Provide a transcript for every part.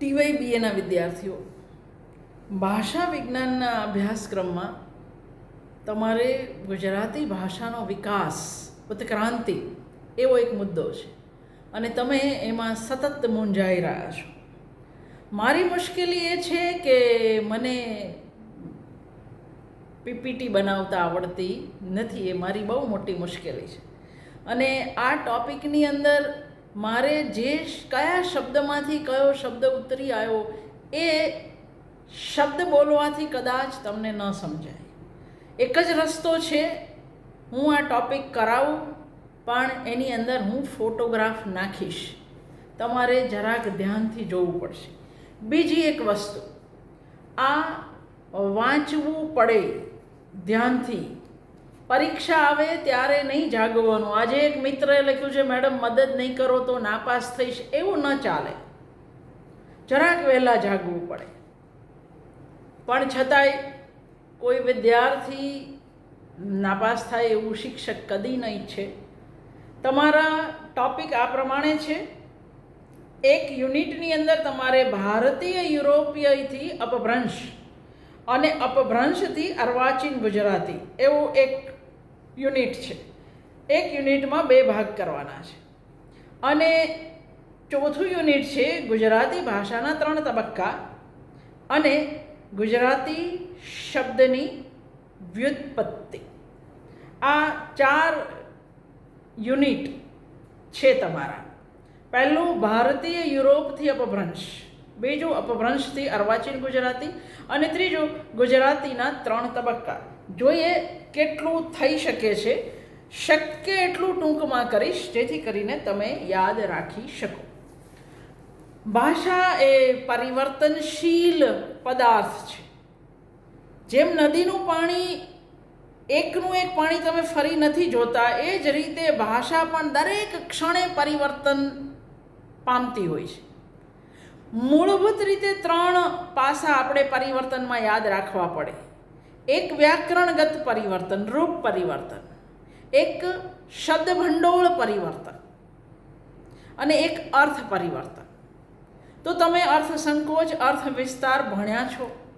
ટીવાય બીએના વિદ્યાર્થીઓ, ભાષા વિજ્ઞાનના અભ્યાસક્રમમાં તમારે ગુજરાતી ભાષાનો વિકાસ ઉત્ક્રાંતિ એવો એક મુદ્દો છે. અને તમે એમાં સતત મૂંઝાઈ રહ્યા છો. મારી મુશ્કેલી એ છે કે મને પીપીટી બનાવતા આવડતી નથી, એ મારી બહુ મોટી મુશ્કેલી છે. અને આ ટોપિકની અંદર મારે જે કયા શબ્દમાંથી કયો શબ્દ ઉતરી આવ્યો એ શબ્દ બોલવાથી કદાચ તમને ન સમજાય. એક જ રસ્તો છે, હું આ ટોપિક કરાવું, પણ એની અંદર હું ફોટોગ્રાફ નાખીશ. તમારે જરાક ધ્યાનથી જોવું પડશે. બીજી એક વસ્તુ, આ વાંચવું પડે ધ્યાનથી. પરીક્ષા આવે ત્યારે નહીં જાગવાનું. આજે એક મિત્રએ લખ્યું છે, મેડમ, મદદ નહીં કરો તો નાપાસ થઈશ. એવું ન ચાલે. જરાક વહેલા જાગવું પડે. પણ છતાંય કોઈ વિદ્યાર્થી નાપાસ થાય એવું શિક્ષક કદી ન ઈચ્છે તમારા ટોપિક આ પ્રમાણે છે. એક યુનિટની અંદર તમારે ભારતીય યુરોપીયથી અપભ્રંશ અને અપભ્રંશથી અર્વાચીન ગુજરાતી. એવું એક યુનિટ છે. એક યુનિટમાં બે ભાગ કરવાના છે. અને ચોથું યુનિટ છે ગુજરાતી ભાષાના ત્રણ તબક્કા અને ગુજરાતી શબ્દની વ્યુત્પત્તિ. આ ચાર યુનિટ છે તમારા. પહેલું ભારતીય યુરોપથી અપભ્રંશ, બીજું અપભ્રંશથી અર્વાચીન ગુજરાતી અને ત્રીજું ગુજરાતીના ત્રણ તબક્કા. જોઈએ કેટલું થઈ શકે છે. શક્ય એટલું ટૂંકમાં કરીશ, જેથી કરીને તમે યાદ રાખી શકો. ભાષા એ પરિવર્તનશીલ પદાર્થ છે. જેમ નદીનું પાણી, એકનું એક પાણી તમે ફરી નથી જોતા, એ જ રીતે ભાષા પણ દરેક ક્ષણે પરિવર્તન પામતી હોય છે. મૂળભૂત રીતે ત્રણ પાસા આપણે પરિવર્તનમાં યાદ રાખવા પડે. એક વ્યાકરણગત પરિવર્તન, રૂપ પરિવર્તન. એક શબ્દભંડોળ પરિવર્તન. અને એક અર્થ પરિવર્તન. તો તમે અર્થ સંકોચ, અર્થ વિસ્તાર ભણ્યા છો.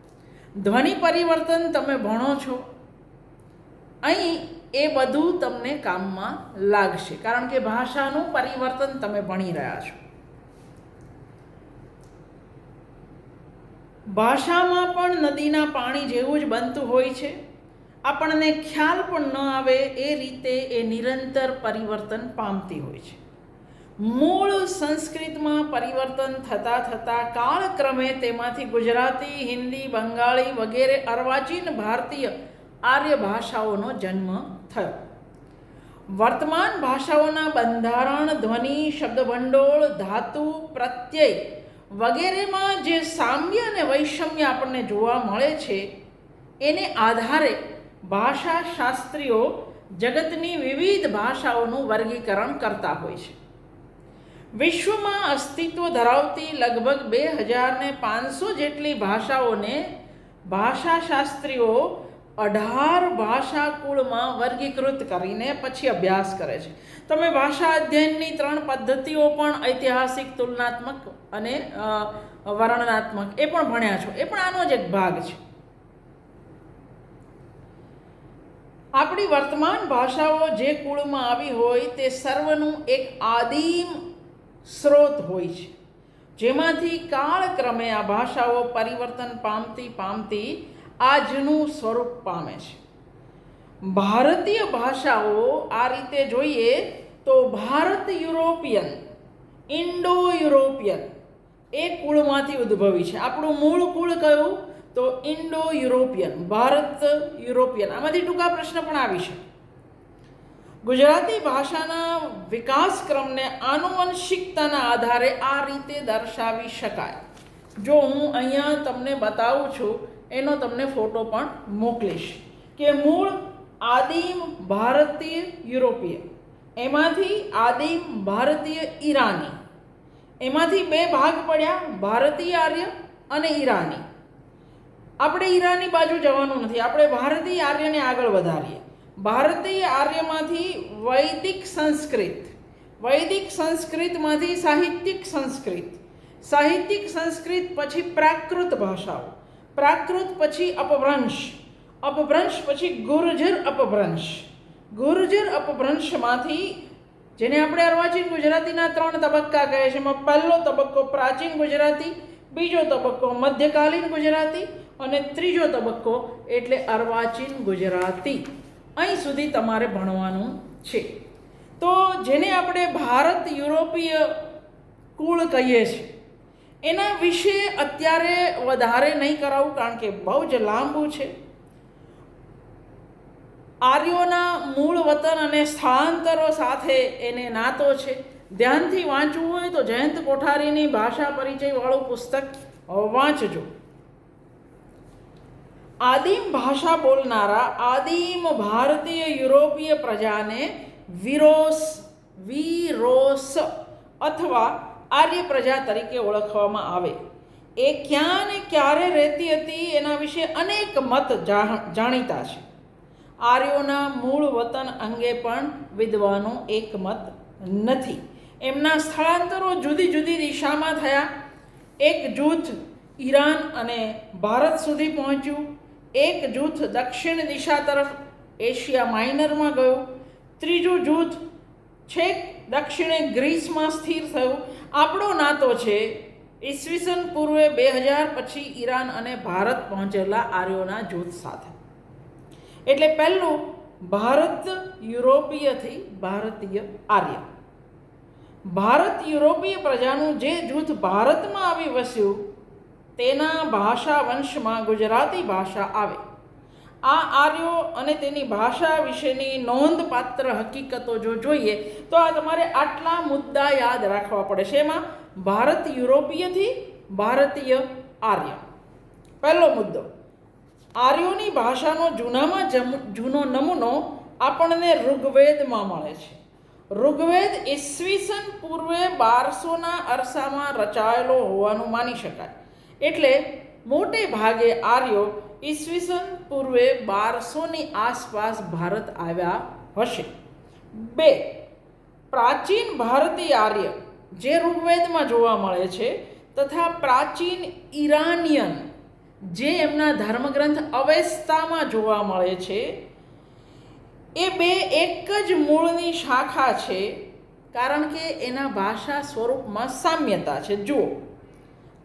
ધ્વનિ પરિવર્તન તમે ભણો છો. અહીં એ બધું તમને કામમાં લાગશે. કારણ કે ભાષાનું પરિવર્તન તમે ભણી રહ્યા છો. ભાષામાં પણ નદીના પાણી જેવું જ બનતું હોય છે. આપણને ખ્યાલ પણ ન આવે એ રીતે એ નિરંતર પરિવર્તન પામતી હોય છે. મૂળ સંસ્કૃતમાં પરિવર્તન થતાં થતાં કાળક્રમે તેમાંથી ગુજરાતી, હિન્દી, બંગાળી વગેરે અર્વાચીન ભારતીય આર્ય ભાષાઓનો જન્મ થયો. વર્તમાન ભાષાઓના બંધારણ, ધ્વનિ, શબ્દભંડોળ, ધાતુ, પ્રત્યય વગેરેમાં જે સામ્ય અને વૈષમ્ય આપણને જોવા મળે છે, એને આધારે ભાષાશાસ્ત્રીઓ જગતની વિવિધ ભાષાઓનું વર્ગીકરણ કરતા હોય છે. વિશ્વમાં અસ્તિત્વ ધરાવતી લગભગ બે હજાર પાંચસો જેટલી ભાષાઓને ભાષાશાસ્ત્રીઓ અઢાર ભાષા કુળમાં વર્ગીકૃત કરીને પછી અભ્યાસ કરે છે. તમે ભાષા અધ્યયનની ત્રણ પદ્ધતિઓ પણ ઐતિહાસિક, તુલનાત્મક અને વર્ણનાત્મક એ પણ ભણ્યા છો. એ પણ આનો જ એક ભાગ છે. આપણી વર્તમાન ભાષાઓ જે કુળમાં આવી હોય તે સર્વનું એક આદિમ સ્રોત હોય છે. જેમાંથી કાળક્રમે આ ભાષાઓ પરિવર્તન પામતી પામતી આજનું સ્વરૂપ પામે છે. ભારતીય ભાષાઓ આ રીતે જોઈએ તો ભારત યુરોપિયન, ઇન્ડો યુરોપિયન, એ કુળમાંથી ઉદ્ભવી છે. આપણું મૂળ કુળ કયું? તો ઇન્ડો યુરોપિયન, ભારત યુરોપિયન. આમાંથી ટૂંકા પ્રશ્ન પણ આવી છે ગુજરાતી ભાષાના વિકાસક્રમને આનુવંશિકતાના આધારે આ રીતે દર્શાવી શકાય. જો હું અહીંયા તમને બતાવું છું એનો તમને ફોટો પણ મોકલીશ. કે મૂળ આદિમ ભારતીય યુરોપીય. એમાંથી આદિમ ભારતીય ઈરાની. એમાંથી બે ભાગ પડ્યા, ભારતીય આર્ય અને ઈરાની. આપણે ઈરાની બાજુ જવાનું નથી, આપણે ભારતીય આર્યને આગળ વધારીએ. ભારતીય આર્યમાંથી વૈદિક સંસ્કૃત, વૈદિક સંસ્કૃતમાંથી સાહિત્યિક સંસ્કૃત. સાહિત્યિક સંસ્કૃત પછી પ્રાકૃત ભાષાઓ. પ્રાકૃત પછી અપભ્રંશ. અપભ્રંશ પછી ગુર્જર અપભ્રંશ. ગુર્જર અપભ્રંશમાંથી, જેને આપણે અર્વાચીન ગુજરાતીના ત્રણ તબક્કા કહે છે, એમાં પહેલો તબક્કો પ્રાચીન ગુજરાતી, બીજો તબક્કો મધ્યકાલીન ગુજરાતી અને ત્રીજો તબક્કો એટલે અર્વાચીન ગુજરાતી. અહીં સુધી તમારે ભણવાનું છે. તો જેને આપણે ભારત યુરોપીય કુળ કહીએ છીએ એના વિશે અત્યારે વધારે નહીં કરાવું, કારણ કે બહુ જ લાંબુ છે. આર્યોના મૂળ વતન અને સ્થળાંતરો સાથે એને નાતો છે. ધ્યાનથી વાંચવું હોય તો જયંત કોઠારીની ભાષા પરિચયવાળું પુસ્તક વાંચજો. આદિમ ભાષા બોલનારા આદિમ ભારતીય યુરોપીય પ્રજાને વિરોસ વિરોસ અથવા આર્ય પ્રજા તરીકે ઓળખવામાં આવે. એ ક્યાં ને ક્યારે રહેતી હતી એના વિશે અનેક મત જાણીતા છે. આર્યોના મૂળ વતન અંગે પણ વિદ્વાનો એક મત નથી. એમના સ્થળાંતરો જુદી જુદી દિશામાં થયા. એક જૂથ ઈરાન અને ભારત સુધી પહોંચ્યું. એક જૂથ દક્ષિણ દિશા તરફ એશિયા માઇનરમાં ગયું. ત્રીજું જૂથ છેક દક્ષિણે ગ્રીસમાં સ્થિર થયું. આપણો નાતો છે ઈસવીસન પૂર્વે બે હજાર પછી ઈરાન અને ભારત પહોંચેલા આર્યોના જૂથ સાથે. એટલે પહેલું ભારત યુરોપીયથી ભારતીય આર્ય. ભારત યુરોપીય પ્રજાનું જે જૂથ ભારતમાં આવી વસ્યું, તેના ભાષા વંશમાં ગુજરાતી ભાષા આવે. આ આર્યો અને તેની ભાષા વિશેની નોંધપાત્ર હકીકતો જો જોઈએ, તો આ તમારે આટલા મુદ્દા યાદ રાખવા પડે છે. એમાં ભારત યુરોપીયથી ભારતીય આર્ય. પહેલો મુદ્દો. આર્યોની ભાષાનો જૂનામાં જૂનો નમૂનો આપણને ઋગ્વેદમાં મળે છે. ઋગ્વેદ ઈસવીસન પૂર્વે બારસોના અરસામાં રચાયેલો હોવાનું માની શકાય. એટલે મોટે ભાગે આર્યો ઈસવીસન પૂર્વે બારસોની આસપાસ ભારત આવ્યા હશે. બે, પ્રાચીન ભારતીય આર્ય જે ઋગ્વેદમાં જોવા મળે છે તથા પ્રાચીન ઈરાનિયન જે એમના ધર્મગ્રંથ અવેસ્તામાં જોવા મળે છે, એ બે એક જ મૂળની શાખા છે કારણ કે એના ભાષા સ્વરૂપમાં સામ્યતા છે. જુઓ,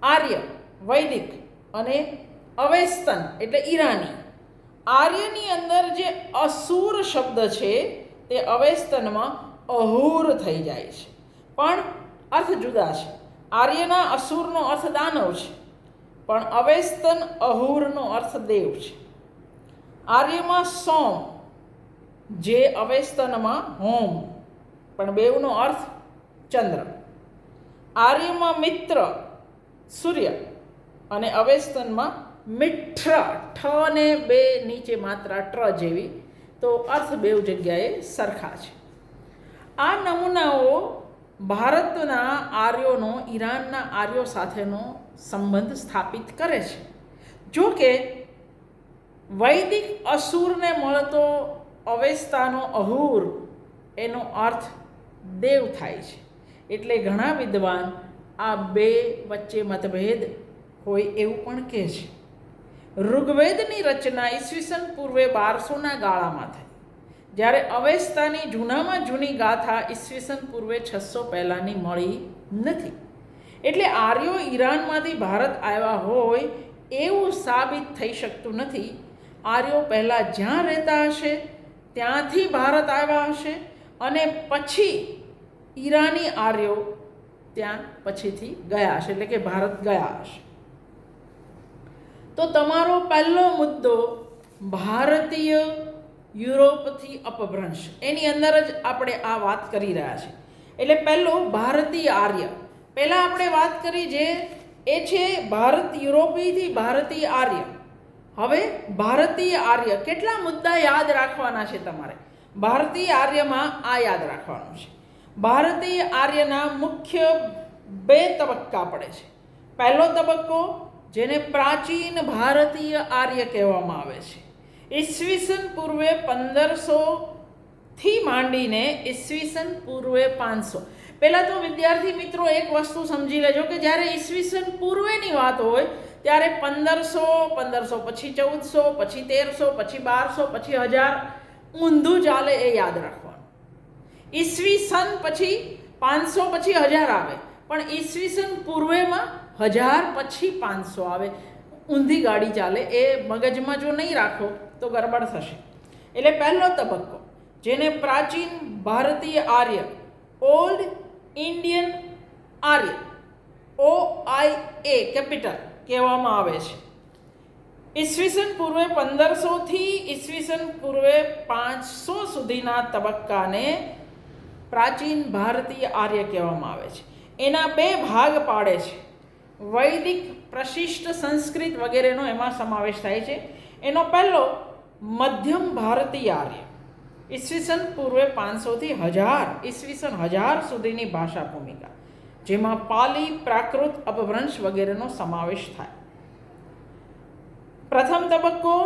આર્ય, વૈદિક અને અવેસ્તન, એટલે ઈરાની. આર્યની અંદર જે અસુર શબ્દ છે, તે અવેસ્તનમાં અહુર થઈ જાય છે. પણ અર્થ જુદા છે. આર્યના અસુરનો અર્થ દાનવ છે, પણ અવેસ્તન અહુરનો અર્થ દેવ છે. આર્યમાં સોમ, જે અવેસ્તનમાં હોમ, પણ બેવનો અર્થ ચંદ્ર. આર્યમાં મિત્ર, સૂર્ય, અને અવેસ્તનમાં મિઠ્ર ઠ ને બે નીચે માત્રા ટ્ર જેવી, તો અર્થ બેઉ જગ્યાએ સરખા છે. આ નમૂનાઓ ભારતના આર્યોનો, ઈરાનના આર્યો સાથેનો સંબંધ સ્થાપિત કરે છે. જો કે વૈદિક અસુરને મળતો અવેસ્તાનો અહુર, એનો અર્થ દેવ થાય છે. એટલે ઘણા વિદ્વાન આ બે વચ્ચે મતભેદ હોય એવું પણ કહે છે. ઋગ્વેદની રચના ઈસવીસન પૂર્વે બારસોના ગાળામાં થઈ. જ્યારે અવેસ્તાની જૂનામાં જૂની ગાથા ઈસવીસન પૂર્વે છસો પહેલાંની મળી નથી. એટલે આર્યો ઈરાનમાંથી ભારત આવ્યા હોય એવું સાબિત થઈ શકતું નથી. આર્યો પહેલાં જ્યાં રહેતા હશે, ત્યાંથી ભારત આવ્યા હશે અને પછી ઈરાની આર્યો ત્યાં પછીથી ગયા હશે, એટલે કે ભારત ગયા હશે. તો તમારો પહેલો મુદ્દો ભારતીય યુરોપથી અપભ્રંશ. એની અંદર જ આપણે આ વાત કરી રહ્યા છીએ. એટલે પહેલું ભારતીય આર્ય. પહેલાં આપણે વાત કરી જે એ છે ભારત યુરોપીથી ભારતીય આર્ય. હવે ભારતીય આર્ય. કેટલા મુદ્દા યાદ રાખવાના છે તમારે? ભારતીય આર્યમાં આ યાદ રાખવાનું છે. ભારતીય આર્યના મુખ્ય બે તબક્કા પડે છે. પહેલો તબક્કો જેને પ્રાચીન ભારતીય આર્ય કહેવામાં આવે છે. ઈસવીસન પૂર્વે પંદરસોથી માંડીને ઈસવીસન પૂર્વે પાંચસો. પહેલાં તો વિદ્યાર્થી મિત્રો એક વસ્તુ સમજી લેજો કે જ્યારે ઈસવીસન પૂર્વેની વાત હોય, ત્યારે પંદરસો પંદરસો પછી ચૌદસો, પછી તેરસો, પછી બારસો, પછી હજાર ઊંધું ચાલે એ યાદ રાખવાનું. ઈસવીસન પછી પાંચસો, પછી હજાર આવે. પણ ઈસવીસન પૂર્વેમાં હજાર પછી પાંચસો આવે. ઊંધી ગાડી ચાલે, એ મગજમાં જો નહીં રાખો તો ગરબડ થશે. એટલે પહેલો તબક્કો, જેને પ્રાચીન ભારતીય આર્ય old Indian Arya O I A capital કહેવામાં આવે છે. ઈસવીસન પૂર્વે પંદરસોથી ઈસવીસન પૂર્વે પાંચસો સુધીના તબક્કાને પ્રાચીન ભારતીય આર્ય કહેવામાં આવે છે. એના બે ભાગ પાડે છે. વૈદિક પ્રશિષ્ટ સંસ્કૃત વગેરેનો એમાં સમાવેશ થાય છે. એનો પહેલો મધ્યમ ભારતીય આર્ય. ઈસવીસન પૂર્વે પાંચસોથી હજાર ઈસવીસન હજાર સુધીની ભાષા ભૂમિકા, જેમાં પાલી, પ્રાકૃત, અપભ્રંશ વગેરેનો સમાવેશ થાય. પ્રથમ તબક્કો,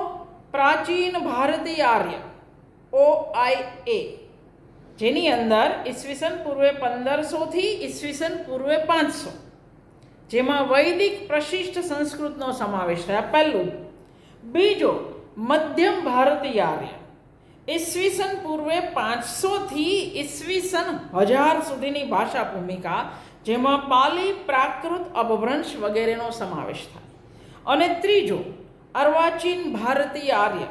પ્રાચીન ભારતીય આર્ય ઓ આઈ એ જેની અંદર ઈસવીસન પૂર્વે પંદરસોથી ઈસવીસન પૂર્વે પાંચસો જેમાં વૈદિક પ્રશિષ્ટ સંસ્કૃતનો સમાવેશ થાય. પહેલું, બીજો, મધ્યમ ભારતીય આર્ય. ઈસવીસન પૂર્વે પાંચસોથી ઈસવીસન હજાર સુધીની ભાષા ભૂમિકા, જેમાં પાલી પ્રાકૃત અપભ્રંશ વગેરેનો સમાવેશ થાય. અને ત્રીજો, અર્વાચીન ભારતીય આર્ય.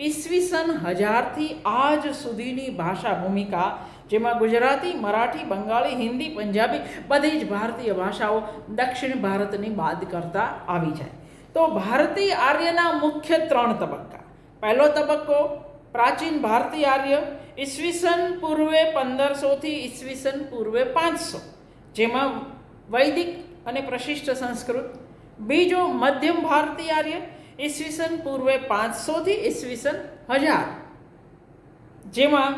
ઈસવીસન હજારથી આજ સુધીની ભાષા ભૂમિકા જેમાં ગુજરાતી, મરાઠી, બંગાળી, હિન્દી, પંજાબી બધી જ ભારતીય ભાષાઓ દક્ષિણ ભારતની બાદ કરતા આવી જાય. તો ભારતીય આર્યના મુખ્ય ત્રણ તબક્કા. પહેલો તબક્કો, પ્રાચીન ભારતીય આર્ય, ઈસવીસન પૂર્વે પંદરસોથી ઈસવીસન પૂર્વે પાંચસો, જેમાં વૈદિક અને પ્રશિષ્ટ સંસ્કૃત. બીજો મધ્યમ ભારતીય આર્ય, ઈસવીસન પૂર્વે પાંચસોથી ઈસવીસન હજાર, જેમાં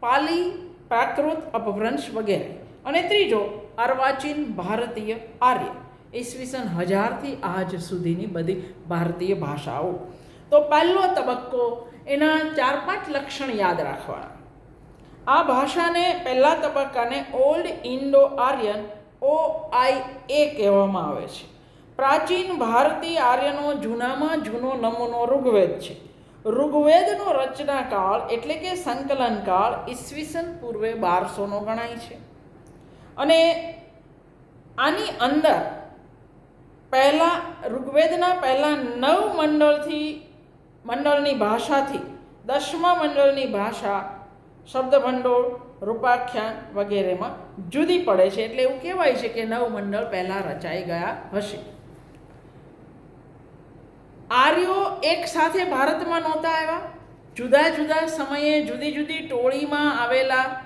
પાલી પ્રાકૃત અપભ્રંશ વગેરે અને ત્રીજો, અર્વાચીન ભારતીય આર્ય. ઈસવીસન હજારથી આજ સુધીની બધી ભારતીય ભાષાઓ. તો પહેલો તબક્કો, એના ચાર પાંચ લક્ષણ યાદ રાખવાના. આ ભાષાને પહેલા તબક્કાને old Indo Aryan O I A કહેવામાં આવે છે. પ્રાચીન ભારતીય આર્યનો જૂનામાં જૂનો નમૂનો ઋગ્વેદ છે. ઋગ્વેદનો રચનાકાળ એટલે કે સંકલન કાળ ઈસવીસન પૂર્વે બારસોનો ગણાય છે. અને આની અંદર પહેલાં ઋગ્વેદના પહેલાં નવ મંડળથી મંડળની ભાષાથી દસમા મંડળની ભાષા શબ્દભંડોળ રૂપાખ્યાન વગેરેમાં જુદી પડે છે. એટલે એવું કહેવાય છે કે નવ મંડળ પહેલાં રચાઈ ગયા હશે. આર્યો એક સાથે ભારતમાં નહોતા આવ્યા. જુદા જુદા સમયે જુદી જુદી ટોળીમાં આવેલા.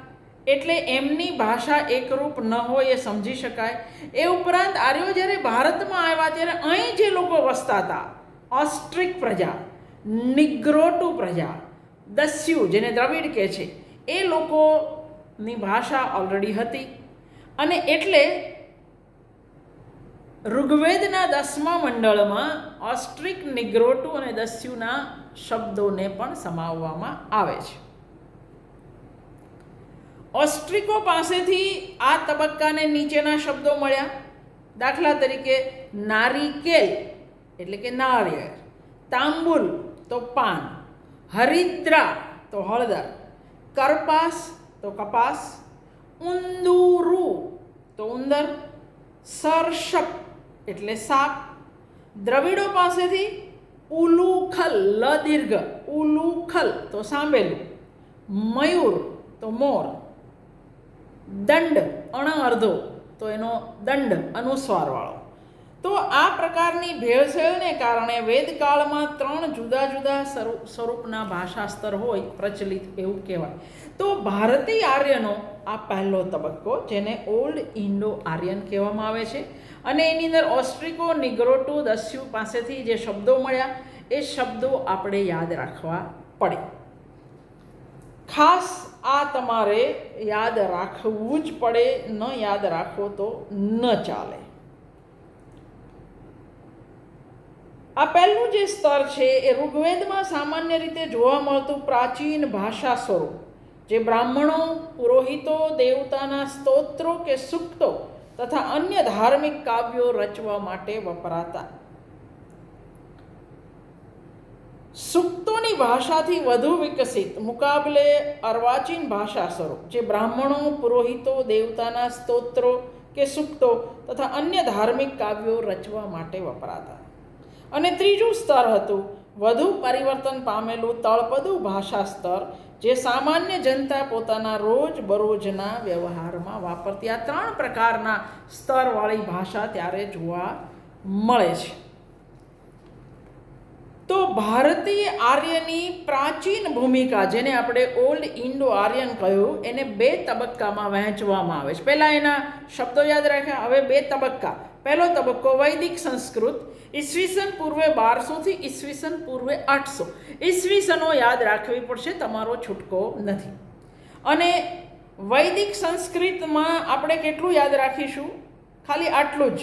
એટલે એમની ભાષા એકરૂપ ન હોય એ સમજી શકાય. એ ઉપરાંત આર્યો જ્યારે ભારતમાં આવ્યા ત્યારે અહીં જે લોકો વસતા હતા, ઓસ્ટ્રિક પ્રજા, નિગ્રોટુ પ્રજા, દસ્યુ જેને દ્રવિડ કહે છે, એ લોકોની ભાષા ઓલરેડી હતી. અને એટલે ઋગ્વેદના દસમા મંડળમાં ઓસ્ટ્રિક નિગ્રોટુ અને દસ્યુના શબ્દોને પણ સમાવવામાં આવે છે. ઓસ્ટ્રિકો પાસેથી આ તબક્કાને નીચેના શબ્દો મળ્યા. દાખલા તરીકે નારિકેલ એટલે કે નાળિયેર, તાંબુલ તો પાન, હરિદ્રા તો હળદર, કરપાસ તો કપાસ, ઉંદુરુ તો ઉંદર સરશપ એટલે સાપ. દ્રવિડો પાસેથી ઉલુખલ લ દીર્ઘ ઉલુખલ, તો સાંભેલું. મયુર, તો મોર. દંડ અણ અર્ધો તો એનો દંડ, અનુસ્વારવાળો. તો આ પ્રકારની ભેળસેળને કારણે વેદકાળમાં ત્રણ જુદા જુદા સ્વરૂ- સ્વરૂપના ભાષાસ્તર હોય, પ્રચલિત એવું કહેવાય. તો ભારતીય આર્યનો આ પહેલો તબક્કો, જેને ઓલ્ડ ઇન્ડો આર્યન કહેવામાં આવે છે. અને એની અંદર ઓસ્ટ્રિકો નિગ્રોટુ દસ્યુ પાસેથી જે શબ્દો મળ્યા, એ શબ્દો આપણે યાદ રાખવા પડે. ખાસ આ તમારે યાદ રાખવું જ પડે, ન યાદ રાખો તો ન ચાલે. આ પહેલું જે સ્તર છે, એ ઋગ્વેદમાં સામાન્ય રીતે જોવા મળતું પ્રાચીન ભાષા સ્વરૂપ, જે બ્રાહ્મણો, પુરોહિતો, દેવતાના સ્તોત્રો કે સૂક્તો તથા અન્ય ધાર્મિક કાવ્યો રચવા માટે વપરાતા. સૂક્તોની ભાષાથી વધુ વિકસિત મુકાબલે અર્વાચીન ભાષા સ્વરૂપ, જે બ્રાહ્મણો, પુરોહિતો, દેવતાના સ્તોત્રો કે સૂક્તો તથા અન્ય ધાર્મિક કાવ્યો રચવા માટે વપરાતા. અને ત્રીજું સ્તર હતું, વધુ પરિવર્તન પામેલું તળપદું ભાષા સ્તર જે સામાન્ય જનતા પોતાના રોજ બરોજના વ્યવહારમાં વાપરતી આ ત્રણ પ્રકારના સ્તરવાળી ભાષા ત્યારે જોવા મળે છે. તો ભારતીય આર્યની પ્રાચીન ભૂમિકા, જેને આપણે ઓલ્ડ ઇન્ડો આર્યન કહ્યું, એને બે તબક્કામાં વહેંચવામાં આવે છે. પહેલાં એના શબ્દો યાદ રાખ્યા હવે બે તબક્કા. પહેલો તબક્કો વૈદિક સંસ્કૃત ઈસવીસન પૂર્વે બારસોથી ઈસવીસન પૂર્વે આઠસો. ઈસવીસનો યાદ રાખવી પડશે, તમારો છૂટકો નથી. અને વૈદિક સંસ્કૃતમાં આપણે કેટલું યાદ રાખીશું? ખાલી આટલું જ.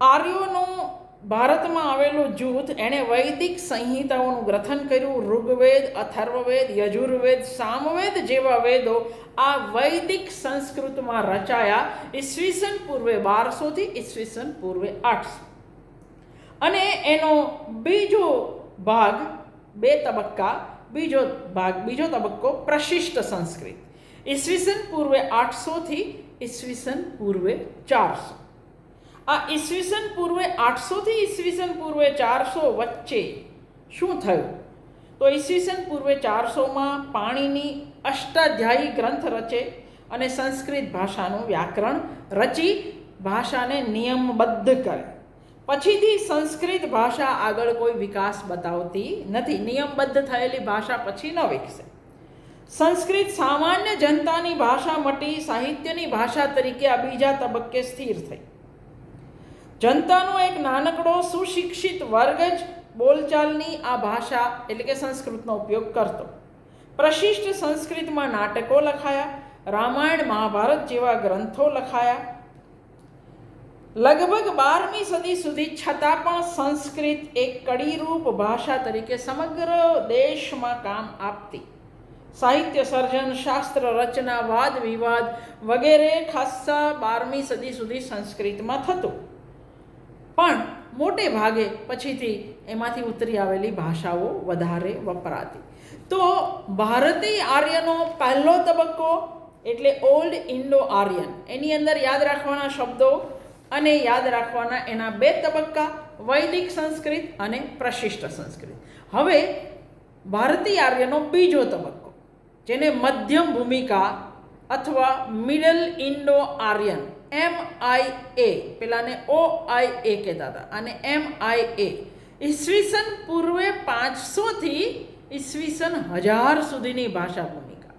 આર્યોનું ભારતમાં આવેલું જૂથ એણે વૈદિક સંહિતાઓનું ગ્રથન કર્યું. ઋગ્વેદ, અથર્વવેદ, યજુર્વેદ, સામવેદ જેવા વેદો આ વૈદિક સંસ્કૃતમાં રચાયા ઈસવીસન પૂર્વે બારસોથી ઈસવીસન પૂર્વે આઠસો. અને એનો બીજો ભાગ, બે તબક્કા, બીજો ભાગ, બીજો તબક્કો પ્રશિષ્ટ સંસ્કૃત. ઈસવીસન પૂર્વે આઠસોથી ઈસવીસન પૂર્વે ચારસો. આ ઈસવીસન પૂર્વે આઠસોથી ઈસવીસન પૂર્વે ચારસો વચ્ચે શું થયું? તો ઈસવીસન પૂર્વે ચારસોમાં પાણીની અષ્ટાધ્યાયી ગ્રંથ રચે અને સંસ્કૃત ભાષાનું વ્યાકરણ રચી ભાષાને નિયમબદ્ધ કરે. પછીથી સંસ્કૃત ભાષા આગળ કોઈ વિકાસ બતાવતી નથી. નિયમબદ્ધ થયેલી ભાષા પછી ન વિકસે. સંસ્કૃત સામાન્ય જનતાની ભાષા મટી સાહિત્યની ભાષા તરીકે આ બીજા તબક્કે સ્થિર થઈ. જનતાનો એક નાનકડો સુશિક્ષિત વર્ગ જ બોલચાલની આ ભાષા એટલે કે સંસ્કૃતનો ઉપયોગ કરતો. પ્રશિષ્ટ સંસ્કૃતમાં નાટકો લખાયા, રામાયણ મહાભારત જેવા ગ્રંથો લખાયા. લગભગ બારમી સદી સુધી છતાં પણ સંસ્કૃત એક કડીરૂપ ભાષા તરીકે સમગ્ર દેશમાં કામ આપતી. સાહિત્ય સર્જન, શાસ્ત્ર રચના, વાદ વિવાદ વગેરે ખાસ્સા બારમી સદી સુધી સંસ્કૃતમાં થતું. પણ મોટે ભાગે પછીથી એમાંથી ઉતરી આવેલી ભાષાઓ વધારે વપરાતી. તો ભારતીય આર્યનો પહેલો તબક્કો એટલે ઓલ્ડ ઇન્ડો આર્યન. એની અંદર યાદ રાખવાના શબ્દો અને યાદ રાખવાના એના બે તબક્કા, વૈદિક સંસ્કૃત અને પ્રશિષ્ટ સંસ્કૃત. હવે ભારતીય આર્યનો બીજો તબક્કો, જેને મધ્યમ ભૂમિકા અથવા middle Indo Aryan M I A પેલાને ઓ આઈ એ કહેતા હતા. અને એમ આઈ એ ઈસવીસન પૂર્વે પાંચસોથી ઈસવીસન હજાર સુધીની ભાષા ભૂમિકા.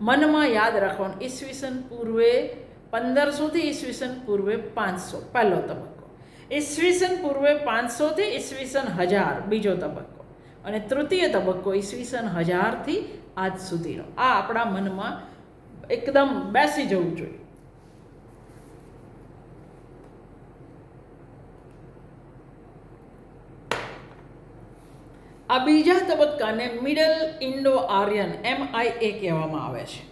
મનમાં યાદ રાખવાનું, ઈસવીસન પૂર્વે પંદરસોથી ઈસવીસન પૂર્વે પાંચસો, પહેલો તબક્કો. ઈસવીસન પૂર્વે પાંચસોથી ઈસવીસન હજાર, બીજો તબક્કો. અને તૃતીય તબક્કો ઈસવીસન હજારથી આજ સુધીનો. આ આપણા મનમાં એકદમ બેસી જવું જોઈએ. આ બીજા તબક્કાને middle Indo Aryan M I A કહેવામાં આવે છે.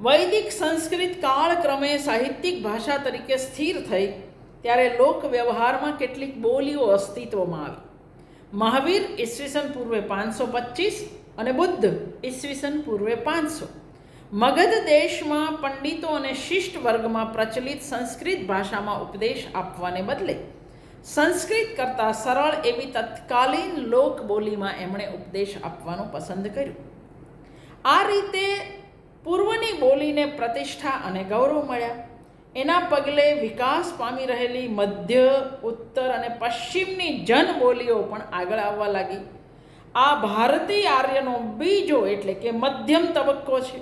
વૈદિક સંસ્કૃત કાળક્રમે સાહિત્યિક ભાષા તરીકે સ્થિર થઈ, ત્યારે લોક વ્યવહારમાં કેટલીક બોલીઓ અસ્તિત્વમાં આવી. મહાવીર ઈસવીસન પૂર્વે પાંચસો પચીસ અને બુદ્ધ ઈસવીસન પૂર્વે પાંચસો. મગધ દેશમાં પંડિતો અને શિષ્ટ વર્ગમાં પ્રચલિત સંસ્કૃત ભાષામાં ઉપદેશ આપવાને બદલે સંસ્કૃત કરતાં સરળ એવી તત્કાલીન લોક બોલીમાં એમણે ઉપદેશ આપવાનું પસંદ કર્યું. આ રીતે પૂર્વની બોલીને પ્રતિષ્ઠા અને ગૌરવ મળ્યા. એના પગલે વિકાસ પામી રહેલી મધ્ય, ઉત્તર અને પશ્ચિમની જનબોલીઓ પણ આગળ આવવા લાગી. આ ભારતીય આર્યનો બીજો એટલે કે મધ્યમ તબક્કો છે.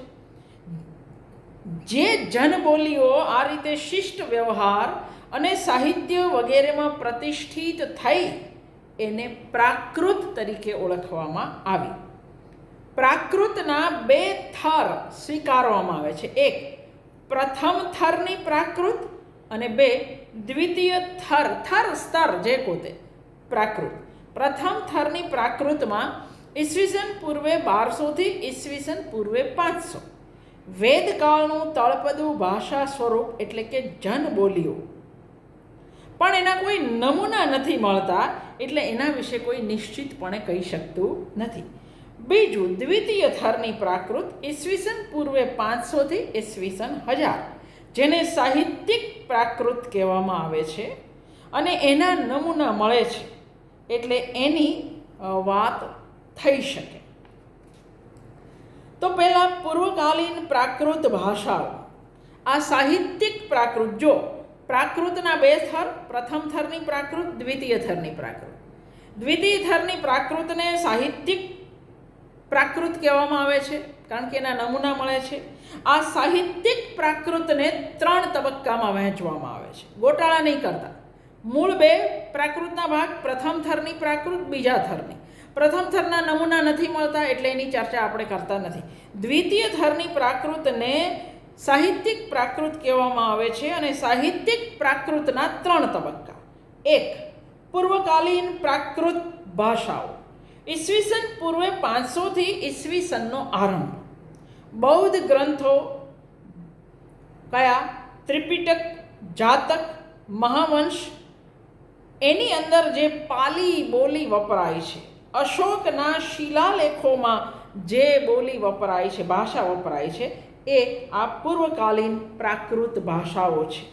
જે જનબોલીઓ આ રીતે શિષ્ટ વ્યવહાર અને સાહિત્ય વગેરેમાં પ્રતિષ્ઠિત થઈ એને પ્રાકૃત તરીકે ઓળખવામાં આવી. પ્રાકૃતના બે થર સ્વીકારવામાં આવે છે. એક, પ્રથમ થરની પ્રાકૃત અને બે, દ્વિતીય થર થર સ્તર જે પોતે પ્રાકૃત. પ્રથમ થરની પ્રાકૃતમાં ઈસવીસન પૂર્વે બારસોથી ઈસવીસન પૂર્વે પાંચસો. વેદકાળનું તળપદું ભાષા સ્વરૂપ એટલે કે જન બોલીઓ પણ એના કોઈ નમૂના નથી મળતા, એટલે એના વિશે કોઈ નિશ્ચિતપણે કહી શકતું નથી. બીજું, દ્વિતીય થરની પ્રાકૃત ઈસવીસન પૂર્વે પાંચસોથી ઈસવીસન હજાર, જેને સાહિત્યિક પ્રાકૃત કહેવામાં આવે છે અને એના નમૂના મળે છે, એટલે એની વાત થઈ શકે. તો પહેલાં પૂર્વકાલીન પ્રાકૃત ભાષાઓ. આ સાહિત્યિક પ્રાકૃત જો પ્રાકૃતના બે થર, પ્રથમ થરની પ્રાકૃત, દ્વિતીય થરની પ્રાકૃત. દ્વિતીય થરની પ્રાકૃતને સાહિત્યિક પ્રાકૃત કહેવામાં આવે છે, કારણ કે એના નમૂના મળે છે. આ સાહિત્યિક પ્રાકૃતને ત્રણ તબક્કામાં વહેંચવામાં આવે છે. ગોટાળા નહીં કરતા. મૂળ બે, પ્રાકૃતના ભાગ, પ્રથમ થરની પ્રાકૃત, બીજા થરની. પ્રથમ થરના નમૂના નથી મળતા, એટલે એની ચર્ચા આપણે કરતા નથી. દ્વિતીય થરની પ્રાકૃતને સાહિત્યિક પ્રાકૃત કહેવામાં આવે છે અને સાહિત્યિક પ્રાકૃતના ત્રણ તબક્કા. એક, પૂર્વકાલીન પ્રાકૃત ભાષાઓ. ઈસવીસન પૂર્વે પાંચસોથી ઈસવીસનનો આરંભ. બૌદ્ધ ગ્રંથો કયા? ત્રિપિટક, જાતક, મહાવંશ. એની અંદર જે પાલી બોલી વપરાય છે. અશોકના શિલાલેખોમાં જે બોલી વપરાય છે, ભાષા વપરાય છે એ આ પૂર્વકાલીન પ્રાકૃત ભાષાઓ છે.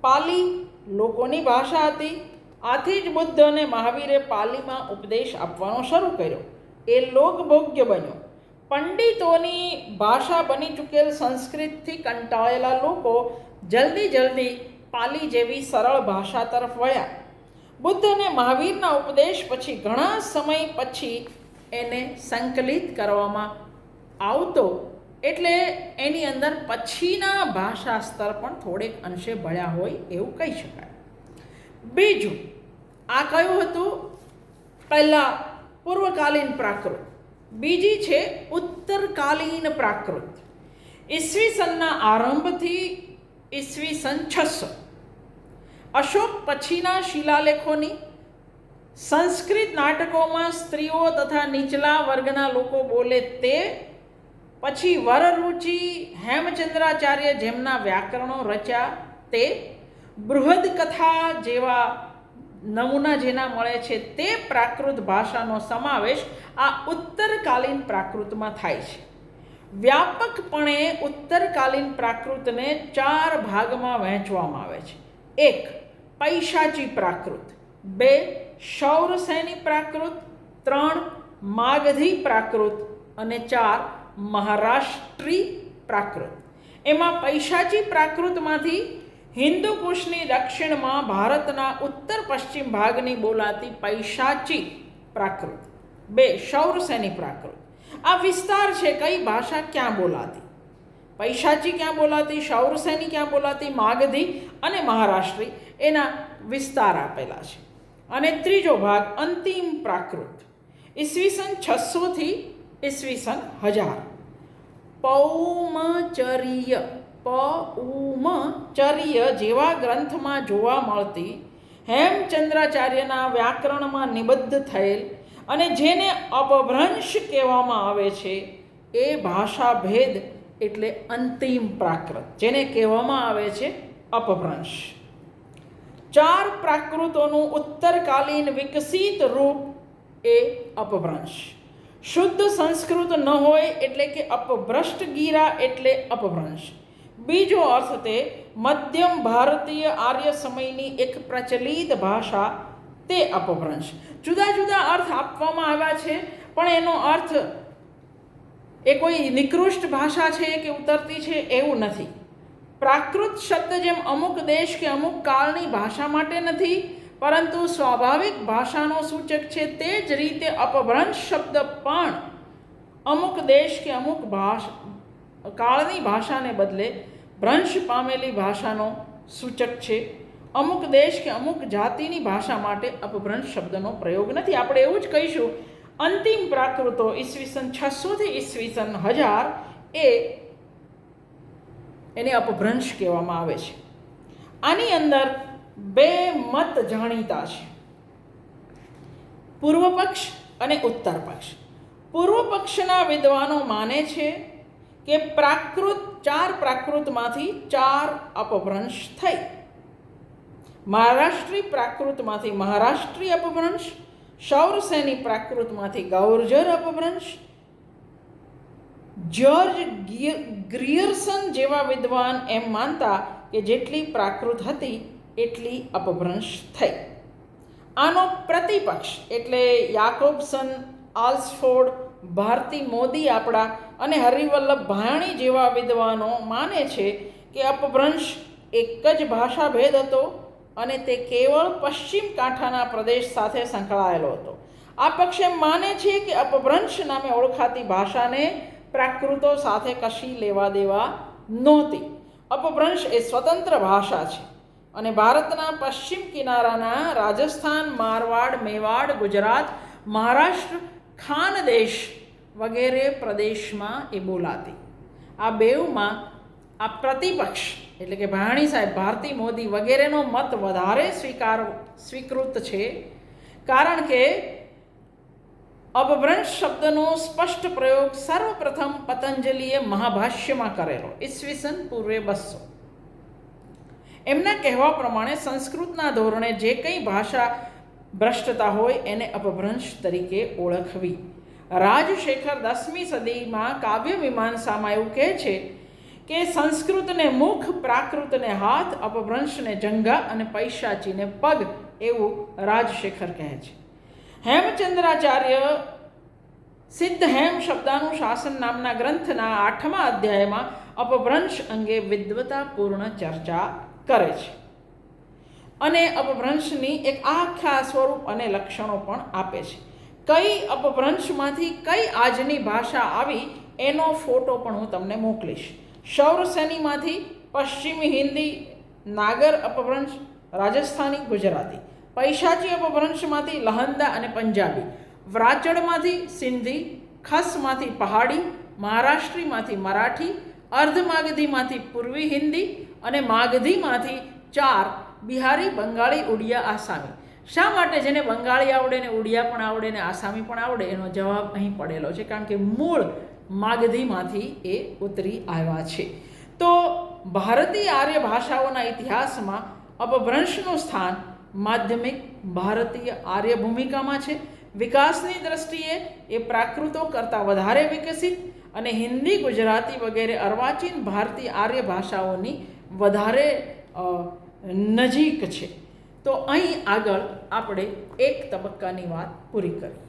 પાલી લોકોની ભાષા હતી. આથી જ બુદ્ધ અને મહાવીરે પાલીમાં ઉપદેશ આપવાનો શરૂ કર્યો. એ લોકભોગ્ય બન્યો. પંડિતોની ભાષા બની ચૂકેલ સંસ્કૃતથી કંટાળેલા લોકો જલ્દી જલ્દી પાલી જેવી સરળ ભાષા તરફ વળ્યા. બુદ્ધ અને મહાવીરના ઉપદેશ પછી ઘણા સમય પછી એને સંકલિત કરવામાં આવતો એટલે એની અંદર પછીના ભાષા સ્તર પણ થોડેક અંશે ભળ્યા હોય એવું કહી શકાય. બીજું, આ કયું હતું? પહેલાં પૂર્વકાલીન પ્રાકૃત. બીજી છે ઉત્તરકાલીન પ્રાકૃત. ઈસવીસનના આરંભથી ઈસવીસન છસો અશોક પછીના શિલાલેખોની સંસ્કૃત નાટકોમાં સ્ત્રીઓ તથા નીચલા વર્ગના લોકો બોલે તે પછી વરરુચિ હેમચંદ્રાચાર્ય જેમના વ્યાકરણો રચ્યા તે બૃહદ કથા જેવા નમૂના જેના મળે છે તે પ્રાકૃત ભાષાનો સમાવેશ આ ઉત્તરકાલીન પ્રાકૃતમાં થાય છે. વ્યાપકપણે ઉત્તરકાલીન પ્રાકૃતને ચાર ભાગમાં વહેંચવામાં આવે છે. એક, પૈશાચી પ્રાકૃત. બે શૌરસૈની પ્રાકૃત. ત્રણ, માગધી પ્રાકૃત. અને ચાર મહારાષ્ટ્રી પ્રાકૃત. એમાં પૈશાચી પ્રાકૃતમાંથી હિન્દુકુશની દક્ષિણમાં ભારતના ઉત્તર પશ્ચિમ ભાગની બોલાતી પૈશાચી પ્રાકૃત. બે, શૌરસેની પ્રાકૃત. આ વિસ્તાર છે કઈ ભાષા ક્યાં બોલાતી? પૈશાચી ક્યાં બોલાતી, શૌરસેની ક્યાં બોલાતી, માગધી અને મહારાષ્ટ્રી એના વિસ્તાર આપેલા છે. અને ત્રીજો ભાગ અંતિમ પ્રાકૃત. ઈસવીસન છસોથી ઈસવીસન હજાર. પૌમચર્ય પૌમચર્ય જેવા ગ્રંથમાં જોવા મળતી હેમચંદ્રાચાર્યના વ્યાકરણમાં નિબદ્ધ થયેલ અને જેને અપભ્રંશ કહેવામાં આવે છે, એ ભાષા ભેદ એટલે અંતિમ પ્રાકૃત, જેને કહેવામાં આવે છે અપભ્રંશ. ચાર પ્રાકૃતોનું ઉત્તરકાલીન વિકસિત રૂપ એ અપભ્રંશ. શુદ્ધ સંસ્કૃત ન હોય એટલે કે અપભ્રષ્ટ ગીરા એટલે અપભ્રંશ. બીજો અર્થ તે, મધ્યમ ભારતીય આર્ય સમયની એક પ્રચલિત ભાષા, તે અપભ્રંશ. જુદા જુદા અર્થ આપવામાં આવ્યા છે, પણ એનો અર્થ એ કોઈ નિકૃષ્ટ ભાષા છે કે ઉતરતી છે એવું નથી. પ્રાકૃત શબ્દ જેમ અમુક દેશ કે અમુક કાળની ભાષા માટે નથી પરંતુ સ્વાભાવિક ભાષાનો સૂચક છે તે જ રીતે અપભ્રંશ શબ્દ પણ. અમુક દેશ કે અમુક ભાષા, કાળની ભાષાને બદલે ભ્રંશ પામેલી ભાષાનો સૂચક છે. અમુક દેશ કે અમુક જાતિની ભાષા માટે અપભ્રંશ શબ્દનો પ્રયોગ નથી. આપણે એવું જ કહીશું, અંતિમ પ્રાકૃતો ઈસવીસન છસોથી ઈસવીસન હજાર એ એને અપભ્રંશ કહેવામાં આવે છે. આની અંદર બે મત જાણીતા છે. પૂર્વ પક્ષ અને ઉત્તર પક્ષ. પૂર્વ પક્ષના વિદ્વાનો માને છે કે પ્રાકૃત, ચાર પ્રાકૃતમાંથી ચાર અપભ્રંશ થઈ. મહારાષ્ટ્રી પ્રાકૃતમાંથી મહારાષ્ટ્રી અપભ્રંશ સૌરસેની પ્રાકૃતમાંથી ગૌર્જર અપભ્રંશ, જ્યોર્જ ગ્રિયર્સન જેવા વિદ્વાન એમ માનતા કે જેટલી પ્રાકૃત હતી એટલી અપભ્રંશ થઈ. આનો પ્રતિપક્ષ એટલે યાકોબસન, આલ્સફોર્ડ, ભારતી મોદી આપણા અને હરિવલ્લભ ભાયાણી જેવા વિદ્વાનો માને છે કે અપભ્રંશ એક જ ભાષા ભેદ હતો અને તે કેવળ પશ્ચિમ કાંઠાના પ્રદેશ સાથે સંકળાયેલો હતો. આ પક્ષે માને છે કે અપભ્રંશ નામે ઓળખાતી ભાષાને પ્રાકૃતો સાથે કશી લેવા દેવા નહોતી. અપભ્રંશ એ સ્વતંત્ર ભાષા છે. અને ભારતના પશ્ચિમ કિનારાના રાજસ્થાન, મારવાડ, મેવાડ, ગુજરાત, મહારાષ્ટ્ર ખાનદેશ વગેરે પ્રદેશમાં એ બોલાતી. આ બેઉમાં આ પ્રતિપક્ષ, એટલે કે ભાણી સાહેબ, ભારતી મોદી વગેરેનો મત વધારે સ્વીકાર, સ્વીકૃત છે. કારણ કે અપભ્રંશ શબ્દનો સ્પષ્ટ પ્રયોગ સર્વપ્રથમ પતંજલિએ મહાભાષ્યમાં કરેલો. ઈસવીસન પૂર્વે બસો. એમના કહેવા પ્રમાણે સંસ્કૃતના ધોરણે જે કંઈ ભાષા ભ્રષ્ટતા હોય એને અપભ્રંશ તરીકે ઓળખવી. રાજશેખર દસમી સદીમાં કાવ્ય મીમાંસામાં એવું કહે છે કે સંસ્કૃતને મુખ, પ્રાકૃતને હાથ, અપભ્રંશને જંઘા અને પૈશાચીને પગ એવું રાજશેખર કહે છે. હેમચંદ્રાચાર્ય સિદ્ધ હેમ શબ્દાનું શાસન નામના ગ્રંથના આઠમા અધ્યાયમાં અપભ્રંશ અંગે વિદ્વતાપૂર્ણ ચર્ચા કરે છે. અને અપભ્રંશની એક આખા સ્વરૂપ અને લક્ષણો પણ આપે છે. કઈ અપભ્રંશમાંથી કઈ આજની ભાષા આવી એનો ફોટો પણ હું તમને મોકલીશ. સૌરસેનીમાંથી પશ્ચિમી હિન્દી, નાગર અપભ્રંશ, રાજસ્થાની ગુજરાતી, પૈશાચી અપભ્રંશમાંથી લહંદા અને પંજાબી, વ્રાચડમાંથી સિંધી, ખસમાંથી પહાડી, મહારાષ્ટ્રીમાંથી મરાઠી, અર્ધમાગધીમાંથી પૂર્વી હિન્દી અને માગધીમાંથી ચાર બિહારી બંગાળી ઉડિયા આસામી. શા માટે જેને બંગાળી આવડે ને ઉડિયા પણ આવડે ને આસામી પણ આવડે? એનો જવાબ અહીં પડેલો છે, કારણ કે મૂળ માગધીમાંથી એ ઉતરી આવ્યા છે. તો ભારતીય આર્ય ભાષાઓના ઇતિહાસમાં અપભ્રંશનું સ્થાન માધ્યમિક ભારતીય આર્ય ભૂમિકામાં છે. વિકાસની દ્રષ્ટિએ એ પ્રાકૃતો કરતાં વધારે વિકસિત અને હિન્દી, ગુજરાતી વગેરે અર્વાચીન ભારતીય આર્ય ભાષાઓની વધારે નજીક છે. તો અહીં આગળ આપણે એક તબક્કાની વાત પૂરી કરી